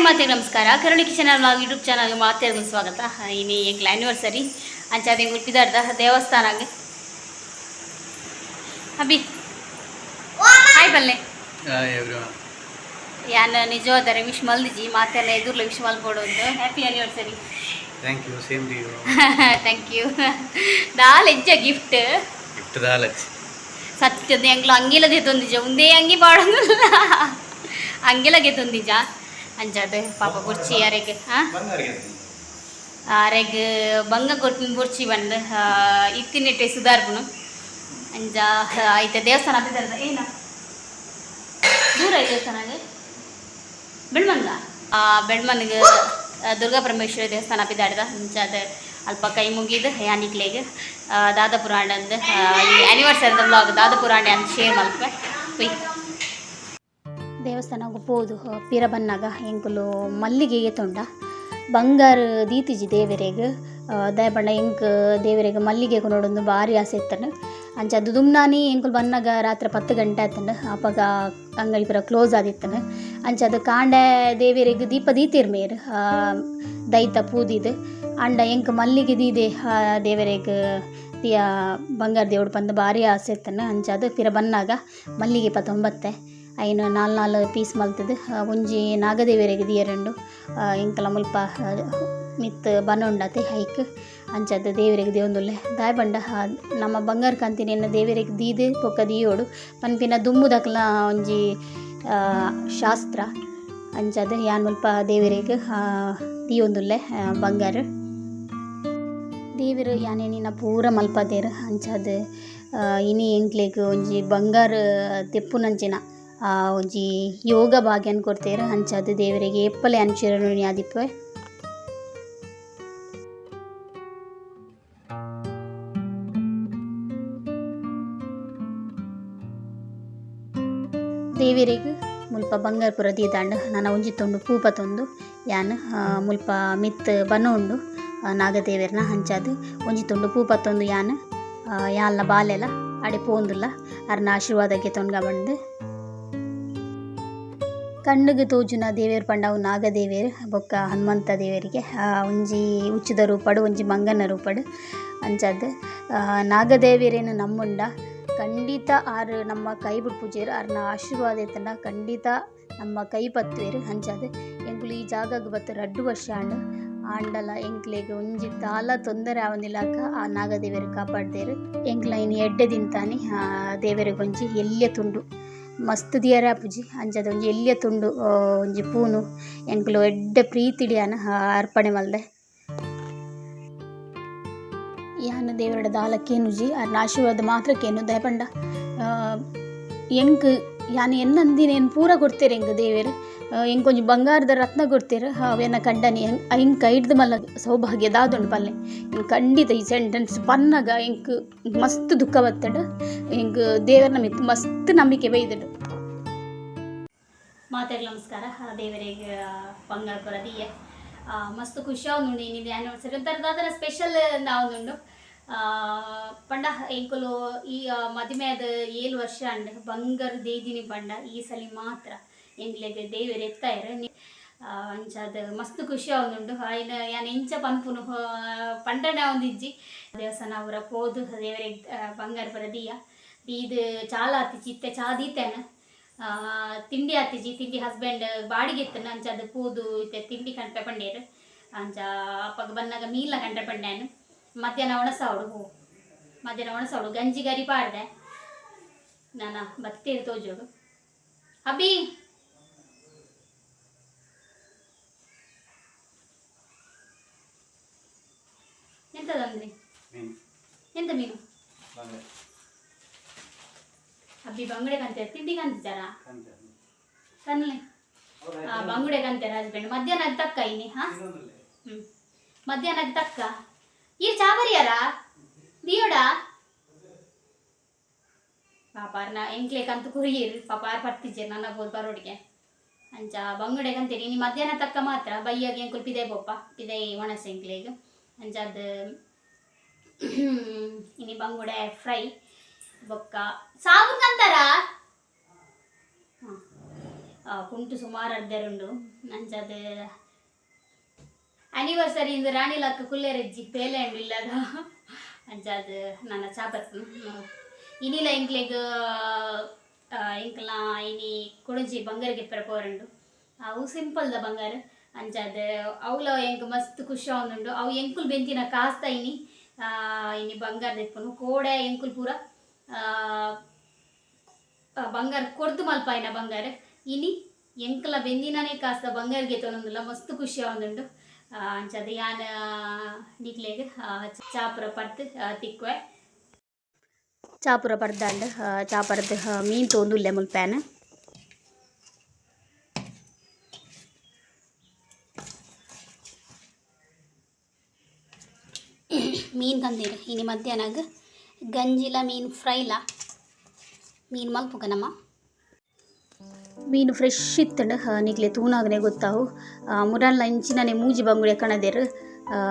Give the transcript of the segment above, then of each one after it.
Hi ಮಾತೆ ನಮಸ್ಕಾರ. ಕರುಳಿ kitchen vlog YouTube ಚಾನಲ್ಗೆ ಮಾತಾಡೋದು ಸ್ವಾಗತ. ಇನ್ನು ಈಗ ಆ್ಯನಿವರ್ಸರಿ ಅಂಚಾದ ಉಲ್ಪಿದಾಡ್ದ ದೇವಸ್ಥಾನಗೆ ಅಭಿ ಹಾಯ್ ಬಲ್ಲೆ ಯಾನ ನಿಜವಾದ ರಮೇಶ್ ನಿಜವಾದರೆ ವಿಶ್ ಮಲ್ದಿಜಿ ಮಾತೆಲ್ಲ ಎದುರ್ಲ wish ಮಲ್ಕೊಡೋದು happy anniversary thank you same to you thank you ದಾಲ್ ಹೆಜ್ಜೆ ಗಿಫ್ಟ್ ಗಿಫ್ಟ್ ದಾಲಚ್ ಸತ್ಯದ ಹೆಂಗ್ಲು ಹಂಗಿಲ್ಲದೆ ತೊಂದಿಜ ಒಂದೇ ಅಂಗಿ ಬಾಡೋದಿಲ್ಲ ಹಂಗಿಲ್ಲಗೆ ತೊಂದಿಜ ಅಂಜಾದ ಪಾಪ ಬುರ್ಚಿ ಯಾರಿಗೆ ಹಾಂ ಆರೆಗ್ ಬಂಗ ಕೊಟ್ಟಿನ ಬುರ್ಚಿ ಬಂದು ಇತ್ತಿನಿಟ್ಟೆ ಸುಧಾರ್ಪುನು ಅಂಜ ಐತೆ ದೇವಸ್ಥಾನ ಹತ್ತಿರದ ಏನ? ದೂರ ಐತೆ ದೇವಸ್ಥಾನಗೆ ಬೆಳ್ಮಂಗ? ಬೆಳ್ಮನ್ಗೆ ದುರ್ಗಾ ಪರಮೇಶ್ವರಿ ದೇವಸ್ಥಾನ ಹತ್ತಿದಾಡ್ದ ಅಂಚಾದ ಅಲ್ಪ ಕೈ ಮುಗಿದು ಯಾನಿಕ್ಲೆಗೆ ದಾದ ಪುರಾಣಂದು ಆ್ಯನಿವರ್ಸರಿದ ಬ್ಲಾಗ್ ದಾದ ಪುರಾಣ ಅಂತ ಶೇರ್ ಮಲ್ಪೆ ಕುಯ್ ದೇವಸ್ಥಾನಕ್ಕೆ ಪೀರ ಬನ್ನಾಗ ಎಂಕುಲು ಮಲ್ಲಿಗೆಗೆ ತೊಂಡ. ಬಂಗಾರ ದೀತಿಜಿ ದೇವರಿಗೆ ದಯಪಂಡ ಎಂಕ್ ದೇವರಿಗೆ ಮಲ್ಲಿಗೆ ನೋಡೊಂದು ಭಾರಿ ಆಸೆ ಅಂಚ ಅದು ದುಮ್ನಾನಿ ಎಂಕುಲು ಬನ್ನಾಗ ರಾತ್ರಿ ಪತ್ತು ಗಂಟೆ ಆತನು. ಅಪಗ ಅಂಗಡಿ ಪೂರ ಕ್ಲೋಸ್ ಆದಿತ್ತನು. ಅಂಚ ಅದು ಕಾಂಡೆ ದೇವರಿಗೆ ದೀಪ ದೀತಿರ್ ಮೇರ್ ದೈತ ಪೂದಿದು. ಅಂಡ ಎಂಕ್ ಮಲ್ಲಿಗೆ ದೀದೆ ದೇವರಿಗೆ ದಿಯ ಬಂಗಾರ ದೇವ್ಡು ಬಂದು ಭಾರಿ ಆಸೆ ಇತ್ತನು. ಅಂಚ ಅದು ಪಿರ ಬನ್ನಾಗ ಮಲ್ಲಿಗೆ ಪತ್ತೊಂಬತ್ತೆ ಐನು ನಾಲ್ ನಾಲ್ ಪೀಸ್ ಮಲ್ತದು. ಒಂಜಿ ನಾಗದೇವಿಯರಿಗೆ ದಿಯರಂಡು ಇಂಕಲ ಮುಲ್ಪ ಮಿತ್ ಬನೊಂಡತೆ ಹೈಕ್ ಅಂಚದ ದೇವರಿಗೆ ದೇವೊಂದುಲ್ಲೆ ದಾಯ ಆ, ನಮ್ಮ ಬಂಗಾರ ಕಾಂತಿನಿ ಎನ್ನ ದೇವರಿಗೆ ದೀದೆ ಪೊಕ್ಕ ದಿಯೋಡು ಪನ್ಪಿನ ದುಮ್ಮುದಕ್ಲ ಒಂಜಿ ಶಾಸ್ತ್ರ ಅಂಚದ ಯಾನ್ ಮುಲ್ಪ ದೇವರಿಗೆ ದೀಯೊಂದುಲ್ಲೆ ಬಂಗಾರ. ದೇವರು ಯಾನೇನಿನ ಪೂರ ಮಲ್ಪದೇರು ಅಂಚಾದ್ ಇನಿ ಎಂಕ್ಲೆಗ್ ಒಂಜಿ ಬಂಗಾರ ತೆಪ್ಪುನಂಚಿನ. ಒಂಜಿ ಯೋಗ ಭಾಗ್ಯನ್ ಕೊರ್ತೆರ್ ಅಂಚಾದ ದೇವರಿಗೆ ಎಪ್ಪಲೆ ಅಂಚಿರನು ಆದಿಪ್ಪೆ ದೇವರಿಗೆ ಮುಲ್ಪ ಬಂಗಾರ ಪುರ ದೀದಾಂಡ ನನ್ನ ಉಂಜಿ ತೊಂಡು ಪೂಪ ತೊಂದು ಯಾನ್ ಆ, ಮುಲ್ಪ ಮಿತ್ ಬನ ಉಂಡು ನಾಗದೇವೆರ್ನ ಹಂಚಾದ್ ಒಂಜಿ ತುಂಡು ಪೂಪ ತೊಂದು ಯಾನ್ ಆ, ಯಾಲ್ನ ಬಾಲೆಲ ಅಡೆ ಪೋಂದುಲ್ಲ ಅರ್ನ ಆಶೀರ್ವಾದಕ್ಕೆ ತೊಂಡ್ಗ ಬಂದು ಕಣ್ಣಿಗೆ ತೋಜುನ ದೇವೇರು, ಪಂಡವು ನಾಗದೇವೆರ್, ಬೊಕ್ಕ ಹನುಮಂತ ದೇವರಿಗೆ ಒಂಜಿ ಉಚ್ಚದ ರೂಪಡು, ಒಂಜಿ ಮಂಗನ ರೂಪಡು ಅಂಚದ್ದು. ನಾಗದೇವಿಯರೇನು ನಮ್ಮುಂಡ, ಖಂಡಿತ ಆರು ನಮ್ಮ ಕೈ ಬಿಟ್ಟು ಪೂಜೆ ಆರ್ನ ಆಶೀರ್ವಾದ ಇತ್ತಂಡ ಖಂಡಿತ ನಮ್ಮ ಕೈ ಪತ್ವೇರು ಅಂಚಾದ್ ಎಂಕುಲು ಈ ಜಾಗಕ್ಕೆ ಬತ್ತು ರಡ್ಡು ವರ್ಷ ಆಂಡು, ಆಂಡಲ ಎಂಕ್ಲೆಗ್ ಒಂಜಿ ತಾಲ ತೊಂದರೆ ಆವೊಂದಿಲ್ಲಕ ಆ ನಾಗದೇವಿಯರು ಕಾಪಾಡ್ದೇರು. ಎಂಕ್ಲ ಇನ್ನು ಎಡ್ಡೆ ದಿಂತಾನಿ, ಆ ದೇವರಿಗೆ ಒಂಜಿ ಎಲ್ಯ ತುಂಡು. ಮಸ್ತ್ ದಿಯರ ಪೂಜಿ. ಅಂಚದ ಒಂಜಿ ಎಲ್ಯ ತುಂಡು ಒಂಜಿ ಪೂನು, ಎಂಕುಲು ಎಡ್ಡೆ ಪ್ರೀತಿಡಿಯಾನ ಅರ್ಪಣೆ ಮಲ್ದೆ. ಯಾನ ದೇವರಡ ದಾಲಕ್ಕೇನುಜಿ ಅರ್ನ ಆಶೀರ್ವಾದ ಮಾತ್ರ ಕೇನು ದಯಪಂಡ ಎಂಕ್, ಯಾನ ಎನ್ನಂದಿನ ಏನು ಪೂರ ಕೊಡ್ತೇರೆ ಎಂಕ್ ದೇವೇರು. ಎಂಕ್ ಒಂಜಿ ಬಂಗಾರದ ರತ್ನ ಕೊಡ್ತೀರ? ಅವು ಕಂಡನಿ ಐಂಕ್ ಕೈಡ್ದು ಮಲ್ಲ ಸೌಭಾಗ್ಯ ದಾದುಂಡು ಪಲ್ಲೆ. ಖಂಡಿತ ಈ ಸೆಂಟೆನ್ಸ್ ಪನ್ನಗ ಎಂಕ್ ಮಸ್ತ್ ದುಃಖ ಬತ್ತಡ. ಎಂಕ್ ದೇವರ ನಮಿತ್ ಮಸ್ತ್ ನಂಬಿಕೆ ಬೈದಡು ಮಾತೆಲ್ಲ ನಮಸ್ಕಾರ. ದೇವರಿಗೆ ಬಂಗಾರ ಬರದಿಯ ಮಸ್ತ್ ಖುಷಿ ಆವೊಂದುಂಡು ಇನ್ನಿದೆ ಆ್ಯನಿವರ್ಸರಿ ಒಂಥರ ಸ್ಪೆಷಲ್ ಆವೊಂದುಂಡು ಪಂಡ, ಎಂಕುಲು ಈ ಮದುವೆ ಅದು ಏಳು ವರ್ಷ ಅಂಡ್ ಬಂಗಾರ ದೇದಿನಿ ಪಂಡ ಈ ಸಲ ಮಾತ್ರ. ಎಂಕ್ಲೆಗ್ ದೇವೆರ್ ಎತ್ತಾಯರೆ ಅಂಚಾದ ಮಸ್ತ್ ಖುಷಿ ಆವೊಂದುಂಡು ಆಯಿನ ಯಾನ್ ಇಂಚ ಪನ್ಪುನು ಪಂಡನೆ ಆವೊಂದಿಜ್ಜಿ ದೇವಸನ ಅವರ ಪೋದು ದೇವರಿಗೆ ಬಂಗಾರ ಬರ ದೀಯ. ದೀದ್ ಚಾಲ ಆತಿಜಿ ಇತ್ತೆ ಚಾ ದೀತೆನ. ತಿಂಡಿ ಅತ್ತಿಜಿ ತಿಂಡಿ ಹಸ್ಬೆಂಡ್ ಬಾಡಿಗೆ ಇತ್ತನ ಅಂಚಾದ ಪೋದು, ಇತ್ತೆ ತಿಂಡಿ ಕಂಡ್ರೆ ಪಂಡೇರು. ಅಂಚ ಅಪ್ಪಗ ಬಂದಾಗ ಮೀಲ ಕಂಡ್ರೆ ಪಂಡೇನು ಮಧ್ಯಾಹ್ನ ಒಣಸ ಅವಳು. ಹೋ, ಮಧ್ಯಾಹ್ನ ಒಣಸ ಗಂಜಿ ಗರಿ ಪಾಡ್ದೆ. ನಾನಾ, ಬತ್ತೇರು ತೋಜೋಡು. ಅಬ್ಬಿ ಎಂತದಂದ್ರಿ ಎಂತ ಮೀನು? ಅಬ್ಬಿ ಬಂಗುಡೆ ಕಂತೆ ತಿಂಡಿ ಕಂತಿದ್ದಾರಾ ಕನ್ಲೆ ಆ ಬಂಗುಡೆ ಕಂತೆ ಹಸ್ಬೆಂಡ್ ಮಧ್ಯಾಹ್ನ ತಕ್ಕ ಇನ್ನಿ ಹಾ? ಹ್ಮ್. ಮಧ್ಯಾಹ್ನ ತಕ್ಕ? ಈ ಚಾಬರಿಯಾರ? ದಿಯೋಡ ಪಾಪಾರ್ನ ಎಂಕ್ಲೆ ಕಂತು ಕುರಿಯಿರ್ ಪಾಪಾರ್ ಬರ್ತಿದ್ದೆ ನನ್ನ ಬೋಲ್ ಬರೋಡಿಗೆ. ಅಂಚ ಬಂಗುಡೆ ನೀ ಮಧ್ಯಾಹ್ನ ತಕ್ಕ ಮಾತ್ರ? ಬೈಯಾಗಿ ಎಂಕುಲ್ ಪಿದೆ ಬೊಪ್ಪ ಪಿದೆ ಒಣಸೆ ಎಂಕ್ಲೆಗ್. ಅಂಚ ಅದು ಇನಿ ಬಂಗುಡೆ ಫ್ರೈ ಬೊಕ್ಕ ಸಾಬುನ್ ಕಂತಾರ ಆ, ಕುಂಟು ಸುಮಾರು ಅರ್ಧರುಂಡು ಅಂಚದ ಆನಿವರ್ಸರಿ ಇಂದು ರಾಣಿಲಕ್ಕ ಕುಲ್ಲೆರಜ್ಜಿ ಪೇಲೆ ಉಂಡು ಇಲ್ಲದ ಅಂಚದ ನನ್ನ ಚಾಪತ್ ಇನಿಲ ಇಂಕ್ಲೆಗ್ ಇಂಕ್ಲ ಇನಿ ಕೊಡಂಜಿ ಬಂಗಾರ ಗೆಪ್ಪರ ಪೋರಂಡು ಅವು ಸಿಂಪಲ್ದ ಬಂಗಾರ ಅಂಚದ ಅವಲ ಎಂಕ್ ಮಸ್ತ್ ಖುಷಿ ಆವೊಂದುಂಡು ಅವು ಎಂಕುಲ್ ಬೆಂತಿನ ಕಾಸ್ತ ಇನಿ. ಇನಿ ಬಂಗಾರ ದೆಪ್ಪುನು ಕೋಡೆ ಎಂಕುಲ್ ಪೂರ ಬಂಗಾರ ಕೊರ್ದು ಮಲ್ಪಾಯಿನ ಬಂಗಾರ. ಇನಿ ಎಂಕಲ ಬೆಂದಿನೇ ಕಾಸ್ತ ಬಂಗಾರ ತೊನೊಂದುಲ್ಲ ಮಸ್ತ್ ಖುಷಿ ಆವೊಂದುಂಡು ಅಂಚದ ಯಾನ ನಿಕ್ಲೆಗ್ ಚಾಪುರ ಪಡ್ದು ತಿಕ್ಕುವೆ ಚಾಪುರ ಪರ್ದಾಂಡ್ ಚಾಪುರದ ಮೀನ್ ತೊಂದುಲ್ಲೆ ಮುಲ್ಪ್ಯಾನ. ಮೀನು ತಂದಿರು ಇನ್ನು ಮಧ್ಯಾಹ್ನಾಗ. ಗಂಜಿಲ ಮೀನು ಫ್ರೈಲ. ಮೀನು ಮಲ್ಪುಗ ನಮ್ಮ ಮೀನು ಫ್ರೆಶ್ ಇತ್ತಂಡು. ನಿಕ್ಲೆ ತೂನಾಗನೆ ಗೊತ್ತಾವು. ಮುರಲ್ಲ ಇಂಚಿನನೆ ಮೂಜಿ ಬಂಗುಡೆ ಕಣದೇರು.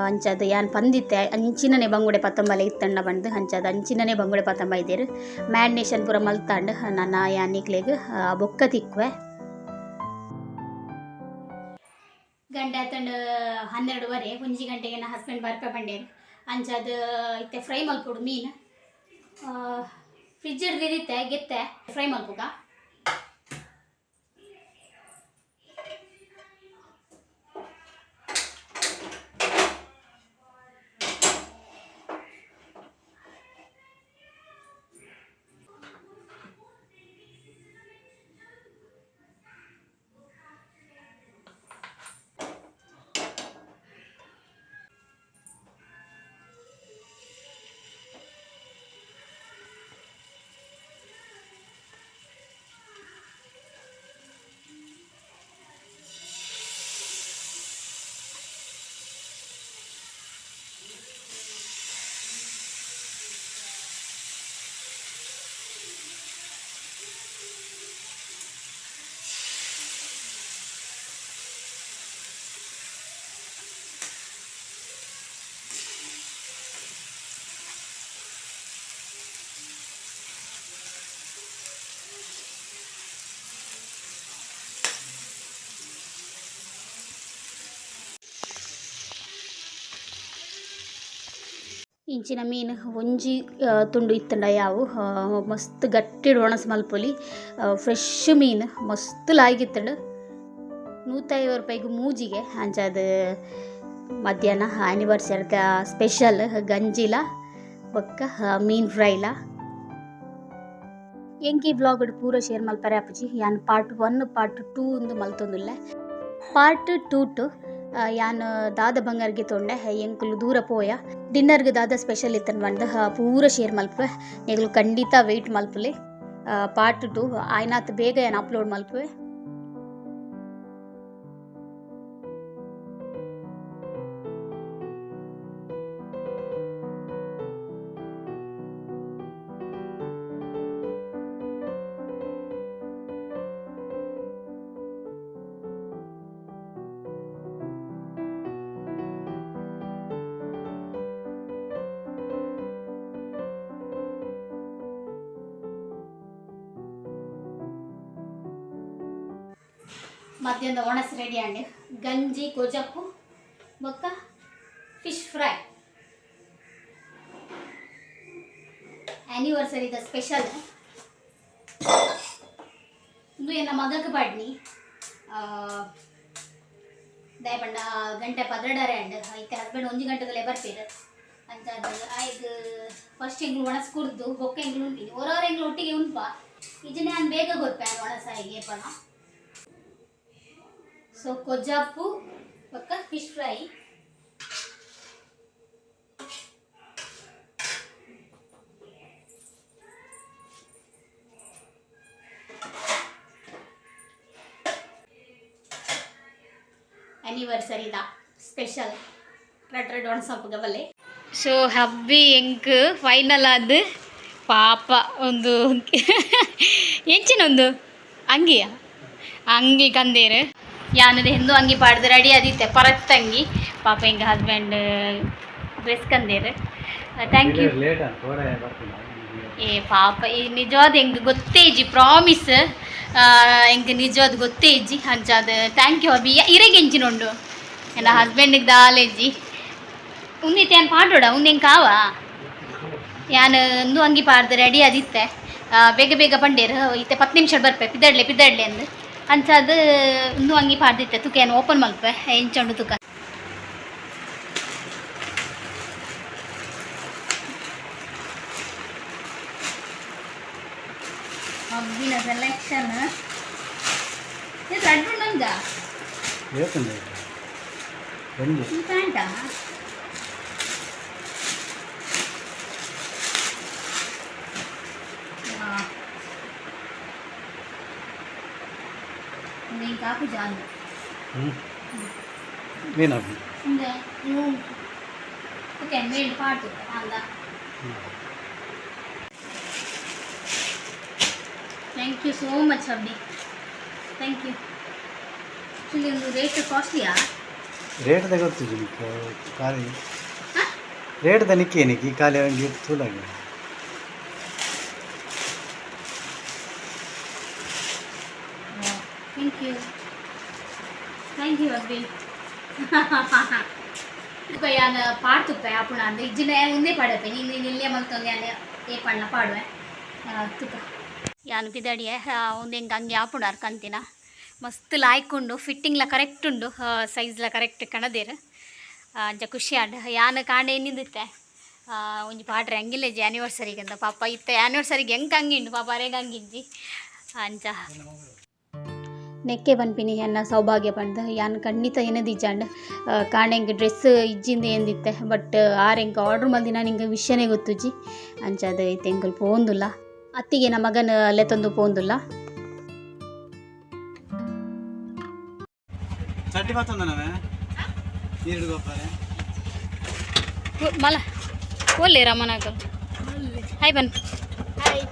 ಅಂಚದ ಯಾನ್ ಪಂದಿತ್ತೆ, ಅಂಚಿನನೆ ಬಂಗುಡೆ ಪತ್ತಂಬಲೆ ಇತ್ತಣ್ಣ ಬಂದು. ಅಂಚದ ಅಂಚಿನನೆ ಬಂಗುಡೆ ಪತ್ತಂಬ ಇದ್ದೇರು. ಮ್ಯಾರಿನೇಷನ್ ಪೂರ ಮಲ್ತಾಂಡು. ನನ್ನ ಯಾನ್ ನಿಕ್ಲೆಗ್ ಬೊಕ್ಕ ತಿಕ್ವೆ ಗಂಟೆ ತಂಡ ಹನ್ನೆರಡುವರೆ ಒಂಜಿ ಗಂಟೆಗೆ ನನ್ನ ಹಸ್ಬೆಂಡ್ ಬರ್ಪೆ ಬಂಡೇರು. ಅಂಚದ ಇತ್ತೆ ಫ್ರೈ ಮಲ್ಪುಡು ಮೀನು. ಫ್ರಿಜ್ ಹಿಡ್ದಿತ್ತೆ ಗೆತ್ತೆ. ಫ್ರೈ ಮಲ್ಪುಗ ಇಂಚಿನ ಮೀನು ಒಂಜಿ ತುಂಡು ಇತ್ತಂಡ ಯಾವು ಮಸ್ತ್ ಗಟ್ಟಿ ಒಣಸ್ ಮಲ್ಪೊಲಿ ಫ್ರೆಶ್ ಮೀನು, ಮಸ್ತ್ ಲಾಯ್ಗಿತ್ತಂಡು ನೂತೈವತ್ತು ರೂಪಾಯಿಗೆ ಮೂಜಿಗೆ ಅಂಜಾದ್ ಮಧ್ಯಾಹ್ನ ಆ್ಯನಿವರ್ಸರಿದ ಸ್ಪೆಷಲ್ ಗಂಜಿಲ ಬೊಕ್ಕ ಮೀನ್ ಫ್ರೈಲ. ಎಂಕಿ ಬ್ಲಾಗ್ ಪೂರ ಶೇರ್ ಮಲ್ಪರೆ ಅಪ್ಪಜಿ. ಯಾನ್ ಪಾರ್ಟ್ ಒನ್ ಪಾರ್ಟ್ ಟೂ ಒಂದು ಮಲ್ತೊಂದುಲ್ಲೆ. ಪಾರ್ಟ್ ಟೂ ಟು ಯಾನ್, ದಾದ ಬಂಗಾರ್ಗೆ ತೊಂಡೆ ಎಂಕುಲು ದೂರ ಪೋಯ. ಡಿನ್ನರ್ಗೆ ದಾದ ಸ್ಪೆಷಲ್ ಇತ್ತನ್ ಬಂದು ಪೂರ ಶೇರ್ ಮಲ್ಪೆ ನೆಗಲು ಖಂಡಿತ ವೆಯ್ಟ್ ಮಲ್ಪಲಿ. ಪಾರ್ಟ್ ಟು, ಆಯ್ನಾತ್ ಬೇಗ ಏನು ಅಪ್ಲೋಡ್ ಮಲ್ಪೆ ಒಣಸ್ ರೆಡಿ ಅಂಡೆ ಗಂಜಿ, ಕೊಜಪ್ಪು, ಬೊಕ್ಕ ಫಿಶ್ ಫ್ರೈ ಆ್ಯನಿವರ್ಸರಿದ ಸ್ಪೆಷಲ್ ಇಂದು ಎನ್ನ ಮಗಕ್ಕೆ ಪಾಡ್ನಿ ದಯಪಂಡ ಗಂಟೆ ಪದ್ರಡರೆ ಅಂಡ್ ಐತೆ ಹಸ್ಬೆಂಡ್ ಒಂಜಿ ಗಂಟೆದಲ್ಲೇ ಬರ್ತೀರ ಅಂತ ಆಯ್ತು ಫಸ್ಟ್ ಹೆಂಗ್ಳು ಒಣಸ್ ಕುರ್ದು ಬೊಕ್ಕ ಹೆಂಗ್ಳು ಉಂಟಿನಿ ಓರವ್ರ ಹೆಂಗ್ಳು ಒಟ್ಟಿಗೆ ಉಂಟು ಇಜನೆ ನಾನು ಬೇಗ ಗೊತ್ತೇ ಒಣಸಾಯಿಗೆ ಪಣ. ಸೊ ಕೊಜ್ಜಾಪು ಪಕ್ಕ ಫಿಶ್ ಫ್ರೈ ಆ್ಯನಿವರ್ಸರಿದ ಸ್ಪೆಷಲ್ ರೆಡ್ ರೆಡ್ ಒಣಸೊಪ್ಪು ಗಬಲೆ ಸೊ ಹಬ್ಬಿ ಎಂಕ್ ಫೈನಲ್ ಆದ ಪಾಪ ಒಂದು ಎಂಚಿನೊಂದು ಅಂಗಿಯ ಅಂಗಿ ಕಂದೇರು ಯಾನದ ಹಿಂದೂ ಅಂಗಿ ಪಾಡ್ದು ರೆಡಿ ಆದಿತ್ತೆ. ಪರತ್ ಅಂಗಿ ಪಾಪ ಹಿಂಗೆ ಹಸ್ಬೆಂಡ್ ಡ್ರೆಸ್ ಕಂದೇರು ಥ್ಯಾಂಕ್ ಯು ಏ ಪಾಪ ಈ ನಿಜವಾದ ಹೆಂಗೆ ಗೊತ್ತೇ ಇಜ್ಜಿ ಪ್ರಾಮಿಸ್ ಹೆಂಗೆ ನಿಜವಾದ ಗೊತ್ತೇ ಇಜ್ಜಿ ಅಂಚಾದ ಥ್ಯಾಂಕ್ ಯು ಅಬಿ ಇರೆಗೆ ನೋಡು. ನನ್ನ ಹಸ್ಬೆಂಡಿಗೆ ದಾಲೆಜ್ಜಿ ಉಂದಿತ್ತೆ ಏನು ಪಾಡೋಡ ಉಂದೆಂಗೆ ಕಾವ? ಯಾನು ಒಂದು ಅಂಗಿ ಪಾಡ್ದು ರೆಡಿ ಆದಿತ್ತೆ. ಬೇಗ ಬೇಗ ಬಂಡೇರು ಇತ್ತೆ ಪತ್ತು ನಿಮಿಷ ಬರ್ಪೆ. ಪಿದಡ್ಲೆ ಪಿದಡ್ಲೆ ಅಂದು. ಅಂಚಾದ ಒಂದು ಅಂಗಿ ಪಾಡ್ದಿತ್ತೆ. ತುಕ ಏನು ಓಪನ್ ಮಲ್ಪೆ ಎಂಚಂಡು ತುಕ? ಹಬ್ಬಿನ ಸೆಲೆಕ್ಷನ್ ಇದು ರೆಡ್ ನಂಗ? ಹೇಳ್ತಂದೆ ಬಂದು नहीं काफ़ी जान ना तो कैन आंदा थैंक यू सो मच अभी थैंक यू एक्चुअली ಒಂದು ರೇಟ್ ಕಾಸ್ಟ್ಲಿ ಆ ರೇಟ್ ದ ಗೊತ್ತಿಲ್ಲ ಕಾರಿ ರೇಟ್ ದ ನಿಕ್ಕೇನಿಕ್ಕಿ तू लगे ತುಲಾಗಿ ಥ್ಯಾಂಕ್ ಯು ಥ್ಯಾಂಕ್ ಯು ಅಬ್ಬಿ ತುಪ್ಪ ಆಪುಣ ಅಂದ್ರೆ ಇಜ್ಜಿನ ಒಂದೇ ಪಾಡಪ್ಪೆ ನೀನು ನಿಲ್ಲೇ ಮಲ್ತೊಂದು ಯಾನ, ಏ ಪಣ್ಣ ಪಾಡುವೆ. ತುಪ್ಪ ಯಾನು ಪಿದಡಿಯೆ ಒಂದು ಹೆಂಗೆ ಹಂಗೆ ಆಪುಣ ಕಂತಿನ ಮಸ್ತ್ ಲಾಯ್ಕೊಂಡು ಫಿಟ್ಟಿಂಗ್ಲ ಕರೆಕ್ಟ್ ಉಂಡು ಸೈಜ್ಲ ಕರೆಕ್ಟ್ ಕಣದೇರು. ಅಂಜ ಖುಷಿ ಆಡ್, ಯಾನ, ಕಾಂಡೆ ನಿಂದಿತ್ತೆ. ಒಂಜಿ ಪಾಡ್ರೆ, ಹಂಗಿಲ್ಲ ಜಿ ಆ್ಯನಿವರ್ಸರಿಗೆ ಅಂತ. ಪಾಪ, ಇತ್ತ ಆ್ಯನಿವರ್ಸರಿಗೆ ಹೆಂಗೆ ಹಂಗಿಂಡು, ಪಾಪ, ಅರೆಗೆ ಹಂಗಿಜ್ಜಿ ಅಂಚ ನೆಕ್ಕೆ ಬನ್ಪಿನಿ ಎನ್ನ ಸೌಭಾಗ್ಯ ಪಂಡ ಯಾನ್ ಖಂಡಿತ ಏನದಿಜ್ಜಾಂಡ್ ಕಾಣೆಂಗೆ ಡ್ರೆಸ್ ಇಜ್ಜಿಂದ ಎಂದಿತ್ತೆ ಬಟ್ ಆರೆಂಕ ಆರ್ಡ್ರ್ ಮಲ್ದಿನ ನಿಂಗೆ ವಿಷಯನೇ ಗೊತ್ತುಜ್ಜಿ ಅಂಚದ ಐತೆ ಎಂಕಲ್ ಪೋಂದುಲ್ಲ. ಅತ್ತಿಗೆ ನಮ್ಮ ಮಗನ ಲೆತ್ತೊಂದು ಪೋಂದುಲ್ಲ. ಚಟ್ಟಿ ಬರ್ತಂದ ನಾವೇ ನೀರು ಗೊಬ್ಬರ ಮಲ ಒಲ್ಲೆ ರಮನಾಗ. ಹಾಯ್ ಬನ್. ಹಾಯ್